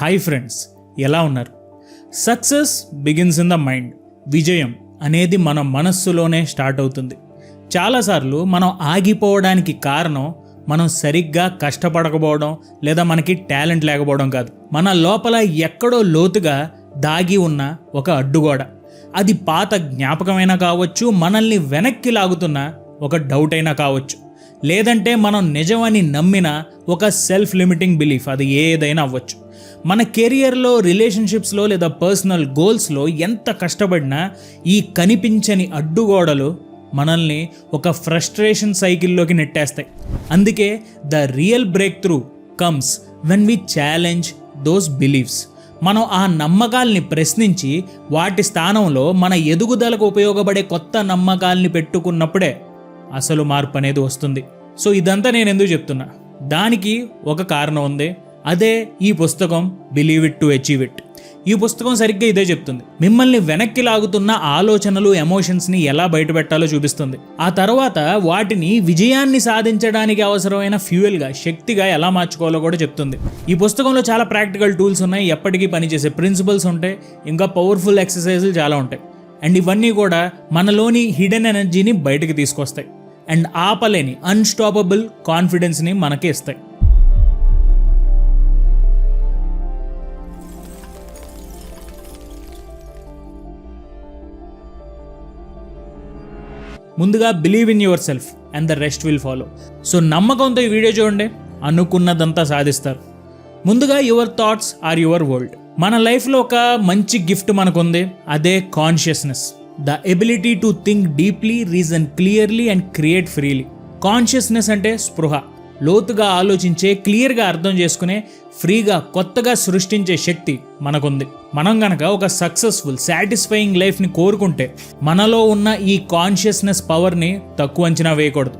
Hi friends ఎలా ఉన్నారు? Success begins in the mind విజయం అనేది మన మనస్సులోనే స్టార్ట్ అవుతుంది. చాలాసార్లు మనం ఆగిపోవడానికి కారణం మనం సరిగ్గా కష్టపడకపోవడం లేదా మనకి టాలెంట్ లేకపోవడం కాదు. మన లోపల ఎక్కడో లోతుగా దాగి ఉన్న ఒక అడ్డుగోడ. అది పాత జ్ఞాపకమైనా కావచ్చు మనల్ని వెనక్కి లాగుతున్న ఒక డౌట్ అయినా కావచ్చు. లేదంటే మనం నిజమని నమ్మిన ఒక సెల్ఫ్ లిమిటింగ్ బిలీఫ్ అది ఏదైనా అవ్వచ్చు. మన కెరియర్లో రిలేషన్షిప్స్లో లేదా పర్సనల్ గోల్స్లో ఎంత కష్టపడినా ఈ కనిపించని అడ్డుగోడలు మనల్ని ఒక ఫ్రస్ట్రేషన్ సైకిల్లోకి నెట్టేస్తాయి. అందుకే the real breakthrough comes when we challenge those beliefs మనం ఆ నమ్మకాల్ని ప్రశ్నించి వాటి స్థానంలో మన ఎదుగుదలకు ఉపయోగపడే కొత్త నమ్మకాల్ని పెట్టుకున్నప్పుడే అసలు మార్పు అనేది వస్తుంది. సో ఇదంతా నేను ఎందుకు చెప్తున్నా? దానికి ఒక కారణం ఉంది. అదే ఈ పుస్తకం believe it to achieve it ఈ పుస్తకం సరిగ్గా ఇదే చెప్తుంది. మిమ్మల్ని వెనక్కి లాగుతున్న ఆలోచనలు ఎమోషన్స్ని ఎలా బయటపెట్టాలో చూపిస్తుంది. ఆ తర్వాత వాటిని విజయాన్ని సాధించడానికి అవసరమైన ఫ్యూయల్గా శక్తిగా ఎలా మార్చుకోవాలో కూడా చెప్తుంది. ఈ పుస్తకంలో చాలా ప్రాక్టికల్ టూల్స్ ఉన్నాయి. ఎప్పటికీ పనిచేసే ప్రిన్సిపల్స్ ఉంటాయి. ఇంకా పవర్ఫుల్ ఎక్సర్సైజులు చాలా ఉంటాయి. అండ్ ఇవన్నీ కూడా మనలోని హిడెన్ ఎనర్జీని బయటకు తీసుకొస్తాయి. అండ్ ఆపలేని అన్స్టాపబుల్ కాన్ఫిడెన్స్ని మనకి ఇస్తాయి. ముందుగా believe in yourself and the rest will follow so నమ్మకంతో ఈ వీడియో చూడండి. అనుకున్నదంతా సాధిస్తారు. ముందుగా your thoughts are your world మన లైఫ్లో ఒక మంచి గిఫ్ట్ మనకుంది. అదే consciousness the ability to think deeply reason clearly and create freely consciousness అంటే స్పృహ. లోతుగా ఆలోచించే క్లియర్గా అర్థం చేసుకునే ఫ్రీగా కొత్తగా సృష్టించే శక్తి మనకుంది. మనం గనక ఒక సక్సెస్ఫుల్ సాటిస్ఫైయింగ్ లైఫ్ని కోరుకుంటే మనలో ఉన్న ఈ కాన్షియస్నెస్ పవర్ని తక్కువ అంచనా వేయకూడదు.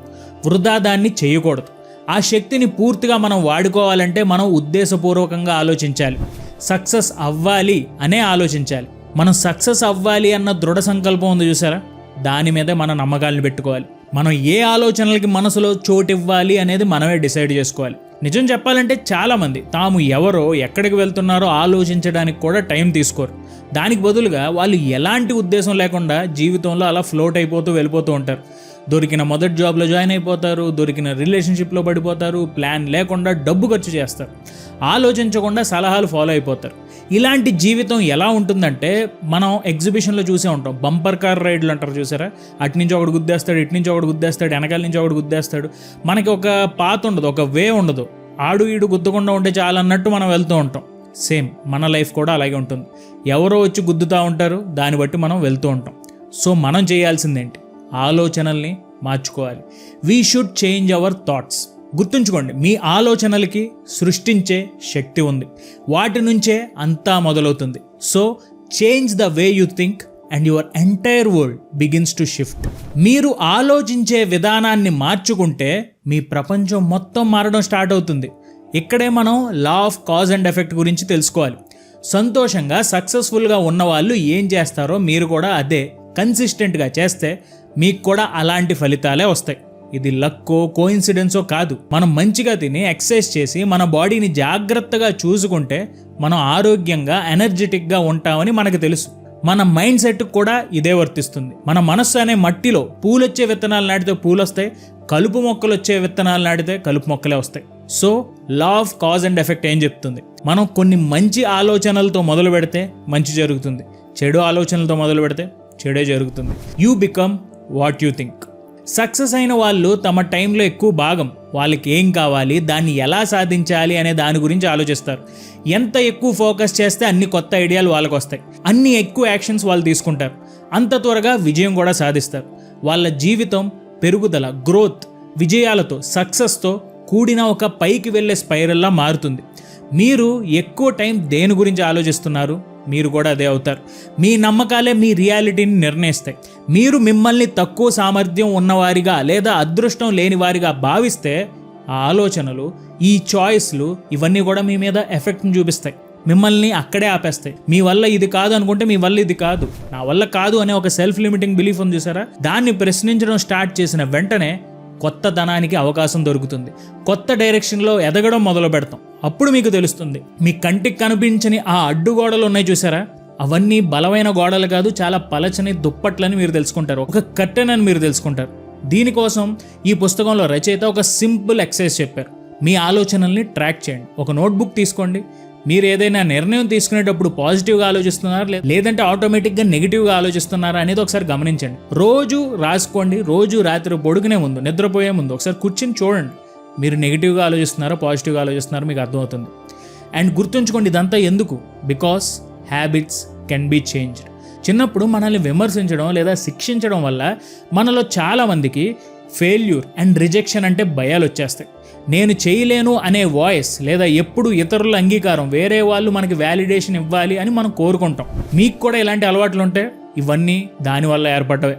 వృధా దాన్ని చేయకూడదు. ఆ శక్తిని పూర్తిగా మనం వాడుకోవాలంటే మనం ఉద్దేశపూర్వకంగా ఆలోచించాలి. సక్సెస్ అవ్వాలి అనే ఆలోచించాలి. మనం సక్సెస్ అవ్వాలి అన్న దృఢ సంకల్పం ఉంది చూసారా? దాని మీద మన నమ్మకాలను పెట్టుకోవాలి. మనం ఏ ఆలోచనలకి మనసులో చోటు ఇవ్వాలి అనేది మనమే డిసైడ్ చేసుకోవాలి. నిజం చెప్పాలంటే చాలామంది తాము ఎవరో ఎక్కడికి వెళ్తున్నారో ఆలోచించడానికి కూడా టైం తీసుకోరు. దానికి బదులుగా వాళ్ళు ఎలాంటి ఉద్దేశం లేకుండా జీవితంలో అలా ఫ్లోట్ అయిపోతూ వెళ్ళిపోతూ ఉంటారు. దొరికిన మొదటి జాబ్లో జాయిన్ అయిపోతారు దొరికిన రిలేషన్షిప్లో పడిపోతారు ప్లాన్ లేకుండా డబ్బు ఖర్చు చేస్తారు. ఆలోచించకుండా సలహాలు ఫాలో అయిపోతారు. ఇలాంటి జీవితం ఎలా ఉంటుందంటే మనం ఎగ్జిబిషన్లో చూసే ఉంటాం. బంపర్ కార్ రైడ్లు అంటారు చూసారా? అటు నుంచి ఒకటి గుద్దేస్తాడు ఇటు నుంచి ఒకటి గుద్దేస్తాడు వెనకాల నుంచి ఒకటి గుద్దేస్తాడు. మనకి ఒక పాత ఉండదు ఒక వే ఉండదు. ఆడు ఈడు గుద్దకుండా ఉంటే చాలు అన్నట్టు మనం వెళ్తూ ఉంటాం. సేమ్ మన లైఫ్ కూడా అలాగే ఉంటుంది. ఎవరో వచ్చి గుద్దుతూ ఉంటారు దాన్ని బట్టి మనం వెళ్తూ ఉంటాం. సో మనం చేయాల్సిందేంటి? ఆలోచనల్ని మార్చుకోవాలి. We should change our thoughts గుర్తుంచుకోండి మీ ఆలోచనలకి సృష్టించే శక్తి ఉంది. వాటి నుంచే అంతా మొదలవుతుంది. So change the way you think and your entire world begins to shift మీరు ఆలోచించే విధానాన్ని మార్చుకుంటే మీ ప్రపంచం మొత్తం మారడం స్టార్ట్ అవుతుంది. ఇక్కడే మనం law of cause and effect గురించి తెలుసుకోవాలి. సంతోషంగా సక్సెస్ఫుల్గా ఉన్నవాళ్ళు ఏం చేస్తారో మీరు కూడా అదే కన్సిస్టెంట్గా చేస్తే మీకు కూడా అలాంటి ఫలితాలే వస్తాయి. ఇది లక్కో కోయిన్సిడెన్సో కాదు. మనం మంచిగా తిని ఎక్సర్సైజ్ చేసి మన బాడీని జాగ్రత్తగా చూసుకుంటే మనం ఆరోగ్యంగా ఎనర్జెటిక్గా ఉంటామని మనకు తెలుసు. మన మైండ్ సెట్ కూడా ఇదే వర్తిస్తుంది. మన మనస్సు అనే మట్టిలో పూలొచ్చే విత్తనాలు నాటితే పూలు వస్తాయి కలుపు మొక్కలు వచ్చే విత్తనాలు నాటితే కలుపు మొక్కలే వస్తాయి. So law of cause and effect ఏం చెప్తుంది? మనం కొన్ని మంచి ఆలోచనలతో మొదలు పెడితే మంచి జరుగుతుంది. చెడు ఆలోచనలతో మొదలు పెడితే చెడే జరుగుతుంది. You become what you think success అయిన వాళ్ళు తమ టైంలో ఎక్కువ భాగం. వాళ్ళకి ఏం కావాలి? దాన్ని ఎలా సాధించాలి? అనే దాని గురించి ఆలోచిస్తారు. ఎంత ఎక్కువ ఫోకస్ చేస్తే అన్ని కొత్త ఐడియాలు వాళ్ళకి వస్తాయి అన్ని ఎక్కువ యాక్షన్స్ వాళ్ళు తీసుకుంటారు. అంత త్వరగా విజయం కూడా సాధిస్తారు. వాళ్ళ జీవితం పెరుగుదల గ్రోత్ విజయాలతో సక్సెస్తో కూడిన ఒక పైకి వెళ్ళే స్పైరల్లా మారుతుంది. మీరు ఎక్కువ టైం దేని గురించి ఆలోచిస్తున్నారు? మీరు కూడా అదే అవుతారు. మీ నమ్మకాలే మీ రియాలిటీని నిర్ణయిస్తాయి. మీరు మిమ్మల్ని తక్కువ సామర్థ్యం ఉన్నవారిగా లేదా అదృష్టం లేనివారిగా భావిస్తే ఆ ఆలోచనలు ఈ చాయిస్లు ఇవన్నీ కూడా మీ మీద ఎఫెక్ట్ని చూపిస్తాయి. మిమ్మల్ని అక్కడే ఆపేస్తాయి. మీ వల్ల ఇది కాదు అనుకుంటే మీ వల్ల ఇది కాదు. నా వల్ల కాదు అనే ఒక సెల్ఫ్ లిమిటింగ్ బిలీఫ్ ఉంది చూసారా? దాన్ని ప్రశ్నించడం స్టార్ట్ చేసిన వెంటనే కొత్త ధనానికి అవకాశం దొరుకుతుంది. కొత్త డైరెక్షన్లో ఎదగడం మొదలు పెడతాం. అప్పుడు మీకు తెలుస్తుంది. మీ కంటికి కనిపించని ఆ అడ్డుగోడలు ఉన్నాయి చూసారా? అవన్నీ బలమైన గోడలు కాదు చాలా పలచని దుప్పట్లని మీరు తెలుసుకుంటారు. ఒక కట్టెన్ అని మీరు తెలుసుకుంటారు. దీనికోసం ఈ పుస్తకంలో రచయిత ఒక సింపుల్ ఎక్సర్సైజ్ చెప్పారు. మీ ఆలోచనల్ని ట్రాక్ చేయండి. ఒక నోట్బుక్ తీసుకోండి. మీరు ఏదైనా నిర్ణయం తీసుకునేటప్పుడు పాజిటివ్గా ఆలోచిస్తున్నారా? లేదంటే ఆటోమేటిక్గా నెగిటివ్గా ఆలోచిస్తున్నారా అనేది ఒకసారి గమనించండి. రోజు రాసుకోండి రోజు రాత్రి పొడుగునే ముందు నిద్రపోయే ముందు ఒకసారి కూర్చొని చూడండి. మీరు నెగిటివ్గా ఆలోచిస్తున్నారా పాజిటివ్గా ఆలోచిస్తున్నారో మీకు అర్థమవుతుంది. అండ్ గుర్తుంచుకోండి ఇదంతా ఎందుకు? Because habits can be changed చిన్నప్పుడు మనల్ని విమర్శించడం లేదా శిక్షించడం వల్ల మనలో చాలామందికి ఫెయిల్యూర్ అండ్ రిజెక్షన్ అంటే భయాలు వచ్చేస్తాయి. నేను చేయలేను అనే వాయిస్ లేదా ఎప్పుడు ఇతరుల అంగీకారం వేరే వాళ్ళు మనకి వ్యాలిడేషన్ ఇవ్వాలి అని మనం కోరుకుంటాం. మీకు కూడా ఇలాంటి అలవాట్లు ఉంటే ఇవన్నీ దానివల్ల ఏర్పడ్డవే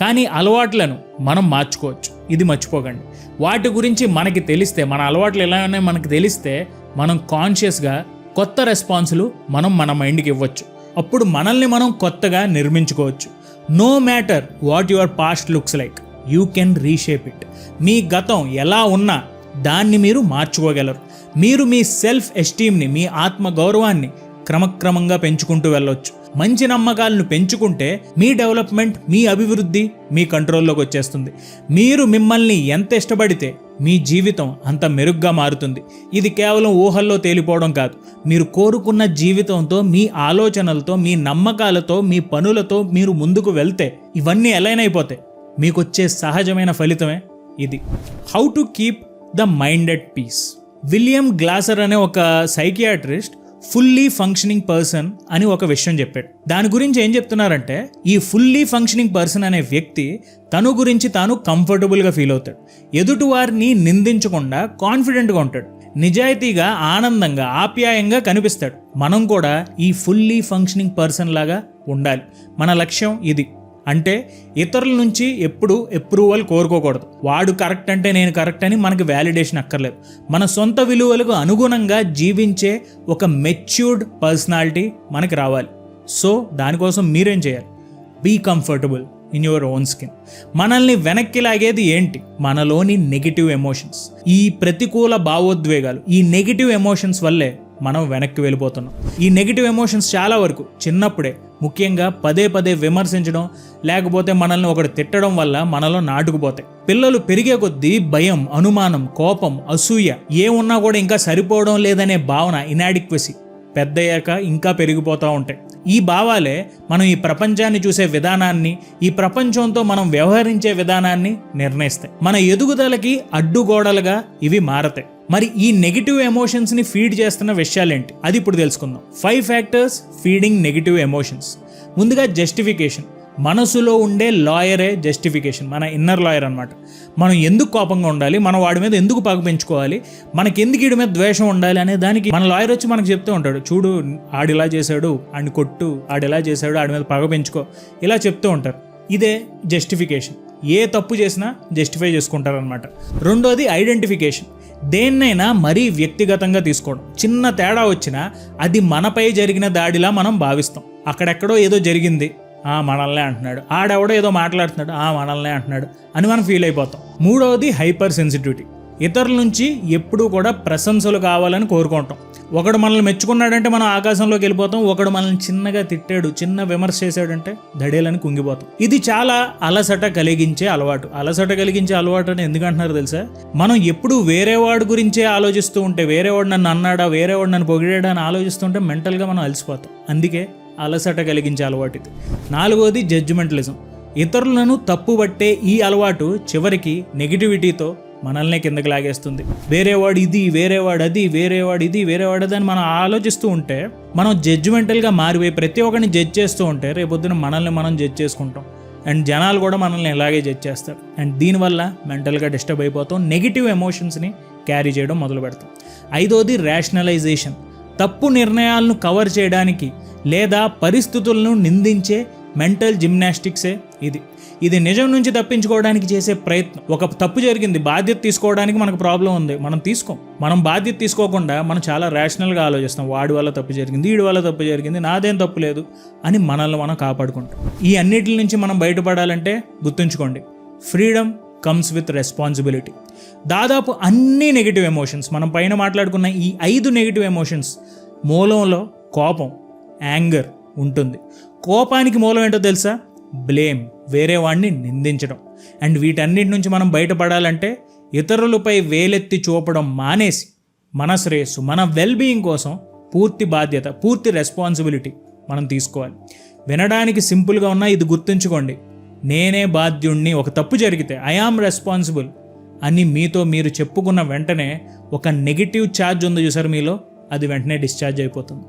కానీ అలవాట్లను మనం మార్చుకోవచ్చు. ఇది మర్చిపోకండి. వాటి గురించి మనకి తెలిస్తే మన అలవాట్లు ఎలా ఉన్నాయో మనకి తెలిస్తే మనం కాన్షియస్గా కొత్త రెస్పాన్సులు మనం మన మైండ్కి ఇవ్వచ్చు. అప్పుడు మనల్ని మనం కొత్తగా నిర్మించుకోవచ్చు. No matter what your past looks like you can reshape it మీ గతం ఎలా ఉన్నా దాన్ని మీరు మార్చుకోగలరు. మీరు మీ సెల్ఫ్ ఎస్టీమ్ని మీ ఆత్మ గౌరవాన్ని క్రమక్రమంగా పెంచుకుంటూ వెళ్ళొచ్చు. మంచి నమ్మకాలను పెంచుకుంటే మీ డెవలప్మెంట్ మీ అభివృద్ధి మీ కంట్రోల్లోకి వచ్చేస్తుంది. మీరు మిమ్మల్ని ఎంత ఇష్టపడితే మీ జీవితం అంత మెరుగ్గా మారుతుంది. ఇది కేవలం ఊహల్లో తేలిపోవడం కాదు. మీరు కోరుకున్న జీవితంతో మీ ఆలోచనలతో మీ నమ్మకాలతో మీ పనులతో మీరు ముందుకు వెళ్తే ఇవన్నీ ఎలైన్ అయిపోతాయి. మీకొచ్చే సహజమైన ఫలితమే ఇది. How to keep the mind at peace. William Glasser అనే ఒక సైకియాట్రిస్ట్ ఫుల్లీ ఫంక్షనింగ్ పర్సన్ అని ఒక విషయం చెప్పాడు. దాని గురించి ఏం చెప్తున్నారంటే ఈ ఫుల్లీ ఫంక్షనింగ్ పర్సన్ అనే వ్యక్తి తను గురించి తాను కంఫర్టబుల్గా ఫీల్ అవుతాడు. ఎదుటి వారిని నిందించకుండా కాన్ఫిడెంట్గా ఉంటాడు. నిజాయితీగా ఆనందంగా ఆప్యాయంగా కనిపిస్తాడు. మనం కూడా ఈ ఫుల్లీ ఫంక్షనింగ్ పర్సన్ లాగా ఉండాలి. మన లక్ష్యం ఇది. అంటే ఇతరుల నుంచి ఎప్పుడు అప్రూవల్ కోరుకోకూడదు. వాడు కరెక్ట్ అంటే నేను కరెక్ట్ అని మనకి వ్యాలిడేషన్ అక్కర్లేదు. మన సొంత విలువలకు అనుగుణంగా జీవించే ఒక మెచ్యూర్డ్ పర్సనాలిటీ మనకి రావాలి. సో దానికోసం మీరేం చేయాలి? Be comfortable in your own skin మనల్ని వెనక్కి లాగేది ఏంటి? మనలోని నెగిటివ్ ఎమోషన్స్ ఈ ప్రతికూల భావోద్వేగాలు ఈ నెగిటివ్ ఎమోషన్స్ వల్లే మనం వెనక్కి వెళ్ళిపోతున్నాం. ఈ నెగిటివ్ ఎమోషన్స్ చాలా వరకు చిన్నప్పుడే ముఖ్యంగా పదే పదే విమర్శించడం లేకపోతే మనల్ని ఒకటి తిట్టడం వల్ల మనలో నాటుకుపోతాయి. పిల్లలు పెరిగే కొద్దీ భయం అనుమానం కోపం అసూయ ఏమున్నా కూడా ఇంకా సరిపోవడం లేదనే భావన ఇనాడిక్వసీ పెద్దయ్యాక ఇంకా పెరిగిపోతూ ఉంటాయి. ఈ భావాలే మనం ఈ ప్రపంచాన్ని చూసే విధానాన్ని ఈ ప్రపంచంతో మనం వ్యవహరించే విధానాన్ని నిర్ణయిస్తాయి. మన ఎదుగుదలకి అడ్డుగోడలుగా ఇవి మారతాయి. మరి ఈ నెగిటివ్ ఎమోషన్స్ని ఫీడ్ చేస్తున్న విషయాలేంటి? అది ఇప్పుడు తెలుసుకుందాం. Five factors feeding negative emotions ముందుగా జస్టిఫికేషన్ మనసులో ఉండే లాయరే జస్టిఫికేషన్ మన ఇన్నర్ లాయర్ అనమాట మనం ఎందుకు కోపంగా ఉండాలి? మనం వాడి మీద ఎందుకు పగ పెంచుకోవాలి? మనకి ఎందుకు వీడి మీద ద్వేషం ఉండాలి అనే దానికి మన లాయర్ వచ్చి మనకు చెప్తూ ఉంటాడు. చూడు ఆడిలా చేశాడు ఆడిని కొట్టు ఆడిలా చేశాడు ఆడి మీద పగ పెంచుకో. ఇలా చెప్తూ ఉంటారు. ఇదే జస్టిఫికేషన్ ఏ తప్పు చేసినా జస్టిఫై చేసుకుంటారనమాట రెండోది ఐడెంటిఫికేషన్ దేన్నైనా మరీ వ్యక్తిగతంగా తీసుకోవడం. చిన్న తేడా వచ్చినా అది మనపై జరిగిన దాడిలా మనం భావిస్తాం. అక్కడెక్కడో ఏదో జరిగింది. మనల్నే అంటున్నాడు. ఆడెవడో ఏదో మాట్లాడుతున్నాడు. ఆ మనల్నే అంటున్నాడు. అని మనం ఫీల్ అయిపోతాం. మూడవది హైపర్ సెన్సిటివిటీ ఇతరుల నుంచి ఎప్పుడూ కూడా ప్రశంసలు కావాలని కోరుకుంటాం. ఒకడు మనల్ని మెచ్చుకున్నాడంటే మనం ఆకాశంలోకి వెళ్ళిపోతాం. ఒకడు మనల్ని చిన్నగా తిట్టాడు చిన్న విమర్శ చేశాడంటే దడేలని కుంగిపోతాం. ఇది చాలా అలసట కలిగించే అలవాటు. అలసట కలిగించే అలవాటు అని ఎందుకంటున్నారు తెలుసా? మనం ఎప్పుడు వేరేవాడు గురించే ఆలోచిస్తూ ఉంటే వేరేవాడు నన్ను అన్నాడా వేరేవాడు నన్ను పొగిడాడా అని ఆలోచిస్తుంటే మెంటల్గా మనం అలసిపోతాం. అందుకే అలసట కలిగించే అలవాటు ఇది. నాలుగోది జడ్జిమెంటలిజం ఇతరులను తప్పుబట్టే ఈ అలవాటు చివరికి నెగిటివిటీతో మనల్నే కిందకి లాగేస్తుంది. వేరేవాడు ఇది వేరేవాడు అది వేరేవాడు ఇది వేరేవాడు అది అని మనం ఆలోచిస్తూ ఉంటే మనం జడ్జిమెంటల్గా మారిపోయి ప్రతి ఒక్కరిని జడ్జ్ చేస్తూ ఉంటే రేపొద్దున మనల్ని మనం జడ్జ్ చేసుకుంటాం. అండ్ జనాలు కూడా మనల్ని ఇలాగే జడ్జ్ చేస్తారు. అండ్ దీనివల్ల మెంటల్గా డిస్టర్బ్ అయిపోతాం. నెగిటివ్ ఎమోషన్స్ని క్యారీ చేయడం మొదలు పెడతాం ఐదోది రేషనలైజేషన్ తప్పు నిర్ణయాలను కవర్ చేయడానికి లేదా పరిస్థితులను నిందించే మెంటల్ జిమ్నాస్టిక్సే ఇది. ఇది నిజం నుంచి తప్పించుకోవడానికి చేసే ప్రయత్నం. ఒక తప్పు జరిగింది బాధ్యత తీసుకోవడానికి మనకు ప్రాబ్లం ఉంది. మనం తీసుకోం. మనం బాధ్యత తీసుకోకుండా మనం చాలా రేషనల్గా ఆలోచిస్తాం. వాడి వల్ల తప్పు జరిగింది వీడి వల్ల తప్పు జరిగింది నాదేం తప్పు లేదు అని మనల్ని మనం కాపాడుకుంటాం. ఈ అన్నిటి నుంచి మనం బయటపడాలంటే గుర్తుంచుకోండి ఫ్రీడమ్ కమ్స్ విత్ రెస్పాన్సిబిలిటీ దాదాపు అన్ని నెగిటివ్ ఎమోషన్స్ మనం పైన మాట్లాడుకున్న ఈ ఐదు నెగిటివ్ ఎమోషన్స్ మూలంలో కోపం యాంగర్ ఉంటుంది. కోపానికి మూలం ఏంటో తెలుసా? బ్లేమ్ వేరే వాడిని నిందించడం. అండ్ వీటన్నిటి నుంచి మనం బయటపడాలంటే ఇతరులపై వేలెత్తి చూపడం మానేసి మన శ్రేయస్సు మన వెల్ బీయింగ్ కోసం పూర్తి బాధ్యత పూర్తి రెస్పాన్సిబిలిటీ మనం తీసుకోవాలి. వినడానికి సింపుల్గా ఉన్నా ఇది గుర్తుంచుకోండి. నేనే బాధ్యుణ్ణి ఒక తప్పు జరిగితే ఐ ఆమ్ రెస్పాన్సిబుల్ అని మీతో మీరు చెప్పుకున్న వెంటనే ఒక నెగిటివ్ ఛార్జ్ ఉంది చూసారు మీలో? అది వెంటనే డిశ్చార్జ్ అయిపోతుంది.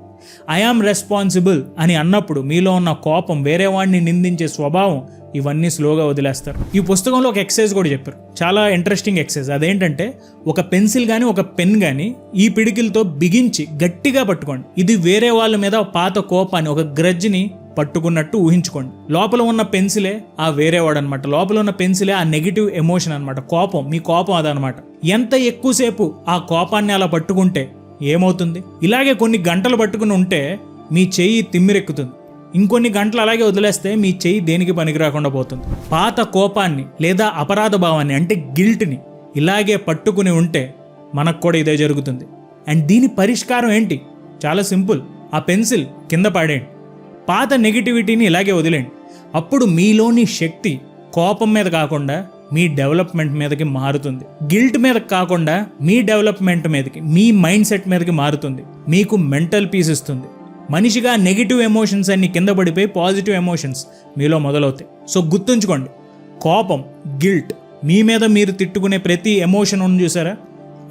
ఐ రెస్పాన్సిబుల్ అని అన్నప్పుడు మీలో ఉన్న కోపం వేరే వాడిని నిందించే స్వభావం ఇవన్నీ స్లోగా వదిలేస్తారు. ఈ పుస్తకంలో ఒక ఎక్సైజ్ కూడా చెప్పారు. చాలా ఇంట్రెస్టింగ్ ఎక్సైజ్ అదేంటంటే ఒక పెన్సిల్ కానీ ఒక పెన్ కానీ ఈ పిడికిలతో బిగించి గట్టిగా పట్టుకోండి. ఇది వేరే వాళ్ళ మీద పాత కోపాన్ని ఒక గ్రజ్ని పట్టుకున్నట్టు ఊహించుకోండి. లోపల ఉన్న పెన్సిలే ఆ వేరేవాడు అనమాట లోపల ఉన్న పెన్సిలే ఆ నెగిటివ్ ఎమోషన్ అనమాట కోపం. మీ కోపం అదనమాట. ఎంత ఎక్కువసేపు ఆ కోపాన్ని అలా పట్టుకుంటే ఏమవుతుంది? ఇలాగే కొన్ని గంటలు పట్టుకుని ఉంటే మీ చెయ్యి తిమ్మిరెక్కుతుంది. ఇంకొన్ని గంటలు అలాగే వదిలేస్తే మీ చెయ్యి దేనికి పనికి రాకుండా పోతుంది. పాత కోపాన్ని లేదా అపరాధ భావాన్ని అంటే గిల్ట్ని ఇలాగే పట్టుకుని ఉంటే మనకు కూడా ఇదే జరుగుతుంది. అండ్ దీని పరిష్కారం ఏంటి? చాలా సింపుల్. ఆ పెన్సిల్ కింద పడేయండి. పాత నెగిటివిటీని ఇలాగే వదిలేండి అప్పుడు మీలోని శక్తి కోపం మీద కాకుండా మీ డెవలప్మెంట్ మీదకి మారుతుంది. గిల్ట్ మీద కాకుండా మీ డెవలప్మెంట్ మీదకి మీ మైండ్ సెట్ మీదకి మారుతుంది. మీకు మెంటల్ పీస్ ఇస్తుంది. మనిషిగా నెగిటివ్ ఎమోషన్స్ అన్ని కింద పడిపోయి పాజిటివ్ ఎమోషన్స్ మీలో మొదలవుతాయి. సో గుర్తుంచుకోండి కోపం గిల్ట్ మీ మీద మీరు తిట్టుకునే ప్రతి ఎమోషన్ ఉంది చూసారా?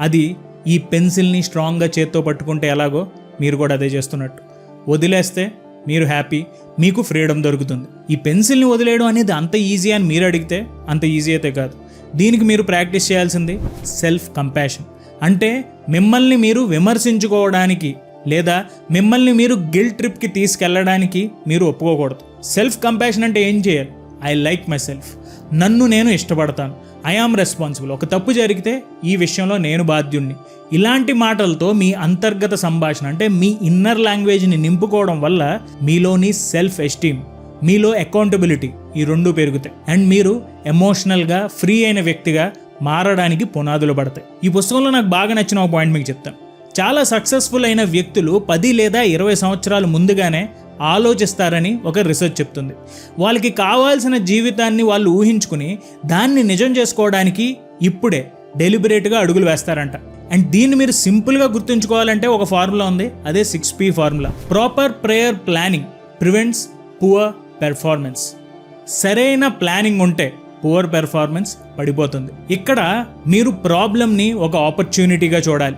అది ఈ పెన్సిల్ని స్ట్రాంగ్గా చేత్తో పట్టుకుంటే ఎలాగో మీరు కూడా అదే చేస్తున్నట్టు. వదిలేస్తే మీరు హ్యాపీ మీకు ఫ్రీడమ్ దొరుకుతుంది. ఈ పెన్సిల్ని వదిలేయడం అనేది అంత ఈజీ అని మీరు అడిగితే అంత ఈజీ అయితే కాదు. దీనికి మీరు ప్రాక్టీస్ చేయాల్సింది సెల్ఫ్ కంపాషన్ అంటే మిమ్మల్ని మీరు విమర్శించుకోవడానికి లేదా మిమ్మల్ని మీరు గిల్ ట్రిప్కి తీసుకెళ్ళడానికి మీరు ఒప్పుకోకూడదు. సెల్ఫ్ కంపాషన్ అంటే ఏం చేయాలి? ఐ లైక్ మై సెల్ఫ్ నన్ను నేను ఇష్టపడతాను. ఐఆమ్ రెస్పాన్సిబుల్ ఒక తప్పు జరిగితే ఈ విషయంలో నేను బాధ్యుణ్ణి. ఇలాంటి మాటలతో మీ అంతర్గత సంభాషణ అంటే మీ ఇన్నర్ లాంగ్వేజ్ని నింపుకోవడం వల్ల మీలోని సెల్ఫ్ ఎస్టీమ్ మీలో అకౌంటబిలిటీ ఈ రెండు పెరుగుతాయి. అండ్ మీరు ఎమోషనల్గా ఫ్రీ అయిన వ్యక్తిగా మారడానికి పునాదులు పడతాయి. ఈ పుస్తకంలో నాకు బాగా నచ్చిన ఒక పాయింట్ మీకు చెప్తాను. చాలా సక్సెస్ఫుల్ అయిన వ్యక్తులు పది లేదా ఇరవై సంవత్సరాలు ముందుగానే ఆలోచిస్తారని ఒక రీసెర్చ్ చెప్తుంది. వాళ్ళకి కావాల్సిన జీవితాన్ని వాళ్ళు ఊహించుకుని దాన్ని నిజం చేసుకోవడానికి ఇప్పుడే డెలిబరేట్గా అడుగులు వేస్తారంట. అండ్ దీన్ని మీరు సింపుల్గా గుర్తుంచుకోవాలంటే ఒక ఫార్ములా ఉంది. అదే six P formula proper prayer planning prevents poor performance సరైన ప్లానింగ్ ఉంటే పువర్ పెర్ఫార్మెన్స్ పడిపోతుంది. ఇక్కడ మీరు ప్రాబ్లమ్ని ఒక ఆపర్చునిటీగా చూడాలి.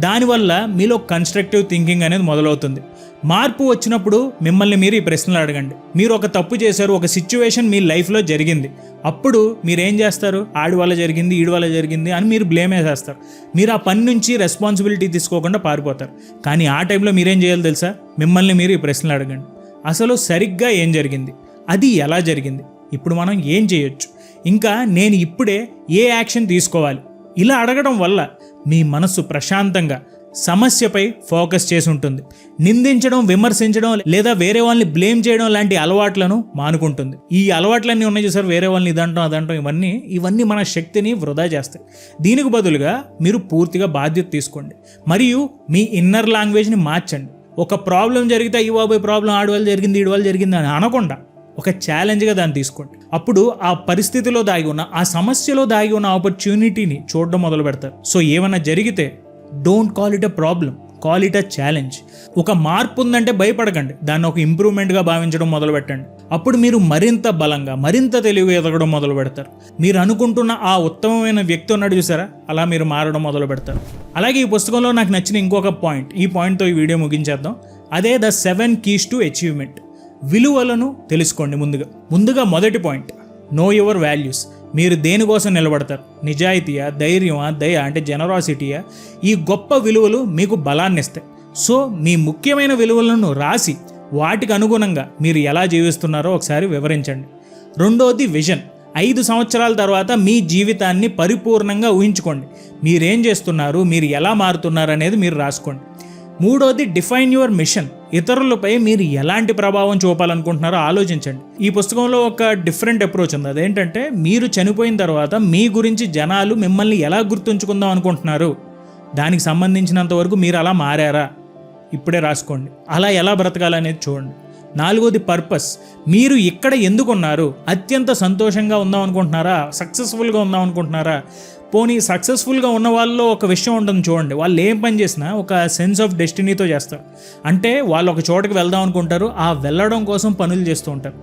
దానివల్ల మీలో కన్స్ట్రక్టివ్ థింకింగ్ అనేది మొదలవుతుంది. మార్పు వచ్చినప్పుడు మిమ్మల్ని మీరు ఈ ప్రశ్నలు అడగండి. మీరు ఒక తప్పు చేశారు ఒక సిచ్యువేషన్ మీ లైఫ్లో జరిగింది. అప్పుడు మీరేం చేస్తారు? ఆడి వల్ల జరిగింది ఈడి వల్ల జరిగింది అని మీరు బ్లేమ్ వేసేస్తారు. మీరు ఆ పని నుంచి రెస్పాన్సిబిలిటీ తీసుకోకుండా పారిపోతారు. కానీ ఆ టైంలో మీరేం చేయాలి తెలుసా? మిమ్మల్ని మీరు ఈ ప్రశ్నలు అడగండి. అసలు సరిగ్గా ఏం జరిగింది? అది ఎలా జరిగింది? ఇప్పుడు మనం ఏం చేయొచ్చు? ఇంకా నేను ఇప్పుడే ఏ యాక్షన్ తీసుకోవాలి? ఇలా అడగడం వల్ల మీ మనస్సు ప్రశాంతంగా సమస్యపై ఫోకస్ చేసి ఉంటుంది నిందించడం విమర్శించడం లేదా వేరే వాళ్ళని బ్లేమ్ చేయడం లాంటి అలవాట్లను మానుకుంటుంది. ఈ అలవాట్లన్నీ ఉన్నాయి చూసారు వేరే వాళ్ళని ఇదంటాం అదంటాం ఇవన్నీ ఇవన్నీ మన శక్తిని వృధా చేస్తాయి. దీనికి బదులుగా మీరు పూర్తిగా బాధ్యత తీసుకోండి. మరియు మీ ఇన్నర్ లాంగ్వేజ్ని మార్చండి. ఒక ప్రాబ్లం జరిగితే ఈ బాబాయ్ ప్రాబ్లం ఆడవాళ్ళు జరిగింది ఈడవాళ్ళు జరిగింది అని అనకుండా ఒక ఛాలెంజ్గా దాన్ని తీసుకోండి. అప్పుడు ఆ పరిస్థితిలో దాగి ఉన్న ఆ సమస్యలో దాగి ఉన్న ఆపర్చునిటీని చూడడం మొదలు పెడతారు. సో ఏమైనా జరిగితే don't call it a problem call it a challenge ఒక మార్పు ఉందంటే భయపడకండి. దాన్ని ఒక ఇంప్రూవ్మెంట్గా భావించడం మొదలు పెట్టండి. అప్పుడు మీరు మరింత బలంగా మరింత తెలివి ఎదగడం మొదలు పెడతారు. మీరు అనుకుంటున్న ఆ ఉత్తమమైన వ్యక్తి ఉన్నాడు చూసారా? అలా మీరు మారడం మొదలు పెడతారు. అలాగే ఈ పుస్తకంలో నాకు నచ్చిన ఇంకొక పాయింట్ ఈ పాయింట్తో ఈ వీడియో ముగించేద్దాం. అదే the seven keys to achievement విలువలను తెలుసుకోండి ముందుగా. ముందుగా మొదటి పాయింట్. నో యువర్ వాల్యూస్ మీరు దేనికోసం నిలబడతారు? నిజాయితీయా ధైర్యమా దయ అంటే జనరాసిటీయా ఈ గొప్ప విలువలు మీకు బలాన్ని ఇస్తాయి సో మీ ముఖ్యమైన విలువలను రాసి వాటికి అనుగుణంగా మీరు ఎలా జీవిస్తున్నారో ఒకసారి వివరించండి. రెండోది విజన్ ఐదు సంవత్సరాల తర్వాత మీ జీవితాన్ని పరిపూర్ణంగా ఊహించుకోండి. మీరేం చేస్తున్నారు? మీరు ఎలా మారుతున్నారు అనేది మీరు రాసుకోండి. మూడోది డిఫైన్ యువర్ మిషన్ ఇతరులపై మీరు ఎలాంటి ప్రభావం చూపాలనుకుంటున్నారో ఆలోచించండి. ఈ పుస్తకంలో ఒక డిఫరెంట్ అప్రోచ్ ఉంది. అదేంటంటే మీరు చనిపోయిన తర్వాత మీ గురించి జనాలు మిమ్మల్ని ఎలా గుర్తుంచుకుందాం అనుకుంటున్నారు? దానికి సంబంధించినంత వరకు మీరు అలా మారారా? ఇప్పుడే రాసుకోండి. అలా ఎలా బ్రతకాలనేది చూడండి. నాలుగోది పర్పస్ మీరు ఇక్కడ ఎందుకున్నారు? అత్యంత సంతోషంగా ఉందాం అనుకుంటున్నారా? సక్సెస్ఫుల్గా ఉందాం అనుకుంటున్నారా? పోనీ సక్సెస్ఫుల్గా ఉన్న వాళ్ళలో ఒక విషయం ఉంటుంది చూడండి. వాళ్ళు ఏం పని చేసినా ఒక సెన్స్ ఆఫ్ డెస్టినీతో చేస్తారు. అంటే వాళ్ళు ఒక చోటకి వెళ్దాం అనుకుంటారు ఆ వెళ్ళడం కోసం పనులు చేస్తూ ఉంటారు.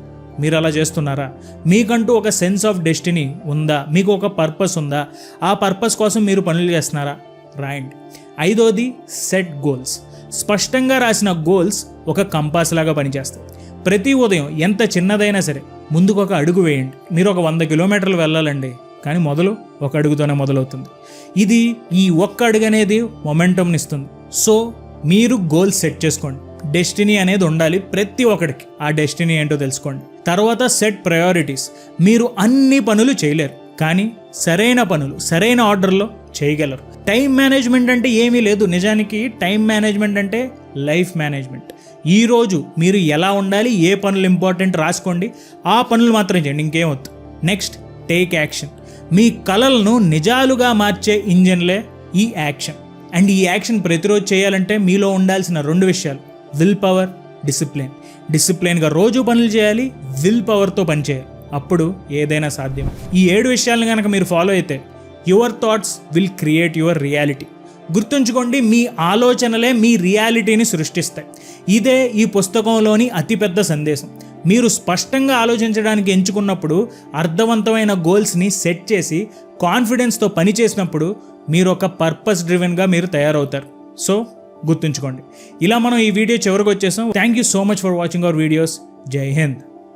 మీరు అలా చేస్తున్నారా? మీకంటూ ఒక సెన్స్ ఆఫ్ డెస్టినీ ఉందా? మీకు ఒక పర్పస్ ఉందా? ఆ పర్పస్ కోసం మీరు పనులు చేస్తున్నారా? రాయండి ఐదోది సెట్ గోల్స్ స్పష్టంగా రాసిన గోల్స్ ఒక కంపాస్ లాగా పనిచేస్తాయి. ప్రతి ఉదయం ఎంత చిన్నదైనా సరే ముందుకు ఒక అడుగు వేయండి. మీరు ఒక వంద కిలోమీటర్లు వెళ్ళాలండి. కానీ మొదలు ఒక అడుగుతోనే మొదలవుతుంది. ఇది ఈ ఒక్క అడుగు అనేది మొమెంటంని ఇస్తుంది సో మీరు గోల్స్ సెట్ చేసుకోండి. డెస్టినీ అనేది ఉండాలి ప్రతి ఒక్కడికి. ఆ డెస్టినీ ఏంటో తెలుసుకోండి. తర్వాత సెట్ ప్రయారిటీస్. మీరు అన్ని పనులు చేయలేరు. కానీ సరైన పనులు సరైన ఆర్డర్లో చేయగలరు. టైం మేనేజ్మెంట్ అంటే ఏమీ లేదు. నిజానికి టైం మేనేజ్మెంట్ అంటే లైఫ్ మేనేజ్మెంట్. ఈరోజు మీరు ఎలా ఉండాలి ఏ పనులు ఇంపార్టెంట్ రాసుకోండి ఆ పనులు మాత్రం చేయండి. ఇంకేం వద్దు. Next take action. మీ కలలను నిజాలుగా మార్చే ఇంజన్లే ఈ యాక్షన్. అండ్ ఈ యాక్షన్ ప్రతిరోజు చేయాలంటే మీలో ఉండాల్సిన రెండు విషయాలు. Willpower discipline. డిసిప్లిన్గా రోజు పనులు చేయాలి విల్ పవర్తో పనిచేయాలి అప్పుడు ఏదైనా సాధ్యం. ఈ ఏడు విషయాలను కనుక మీరు ఫాలో అయితే your thoughts will create your reality. గుర్తుంచుకోండి మీ ఆలోచనలే మీ రియాలిటీని సృష్టిస్తాయి. ఇదే ఈ పుస్తకంలోని అతిపెద్ద సందేశం. మీరు స్పష్టంగా ఆలోచించడానికి ఎంచుకున్నప్పుడు అర్థవంతమైన గోల్స్ని సెట్ చేసి కాన్ఫిడెన్స్తో పనిచేసినప్పుడు మీరు ఒక పర్పస్ డ్రివెన్గా మీరు తయారవుతారు. సో గుర్తుంచుకోండి. ఇలా మనం ఈ వీడియో చివరికి వచ్చేసాం. Thank you so much for watching our videos జై హింద్